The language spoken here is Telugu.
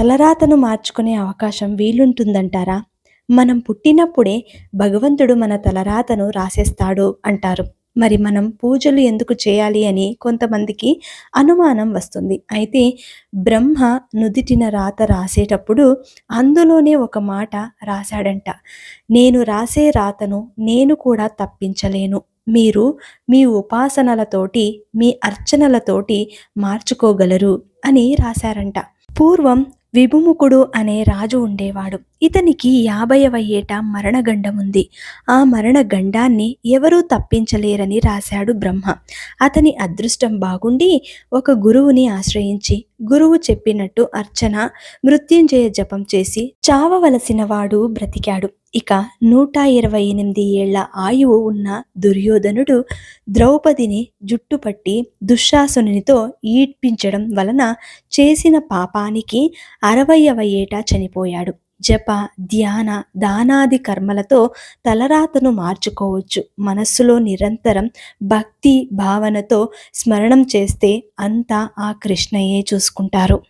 తలరాతను మార్చుకునే అవకాశం వీలుంటుందంటారా? మనం పుట్టినప్పుడే భగవంతుడు మన తలరాతను రాసేస్తాడు అంటారు. మరి మనం పూజలు ఎందుకు చేయాలి అని కొంతమందికి అనుమానం వస్తుంది. అయితే బ్రహ్మ నుదిటిన రాత రాసేటప్పుడు అందులోనే ఒక మాట రాశాడంట. నేను రాసే రాతను నేను కూడా తప్పించలేను. మీరు మీ ఉపాసనలతోటి, మీ అర్చనలతోటి మార్చుకోగలరు అని రాశారంట. పూర్వం విభుముఖుడు అనే రాజు ఉండేవాడు. ఇతనికి యాభైవ ఏట మరణగండముంది. ఆ మరణగండాన్ని ఎవరూ తప్పించలేరని రాశాడు బ్రహ్మ. అతని అదృష్టం బాగుండి ఒక గురువుని ఆశ్రయించి గురువు చెప్పినట్టు అర్చన, మృత్యుంజయ జపం చేసి చావవలసిన వాడు బ్రతికాడు. ఇక నూట ఇరవై ఎనిమిది ఏళ్ళ ఆయువు ఉన్న దుర్యోధనుడు ద్రౌపదిని జుట్టుపట్టి దుశ్శాసనునితో ఈడ్పించడం వలన చేసిన పాపానికి అరవయవ ఏటా చనిపోయాడు. జప, ధ్యాన, దానాది కర్మలతో తలరాతను మార్చుకోవచ్చు. మనస్సులో నిరంతరం భక్తి భావనతో స్మరణం చేస్తే అంతా ఆ కృష్ణయే చూసుకుంటారు.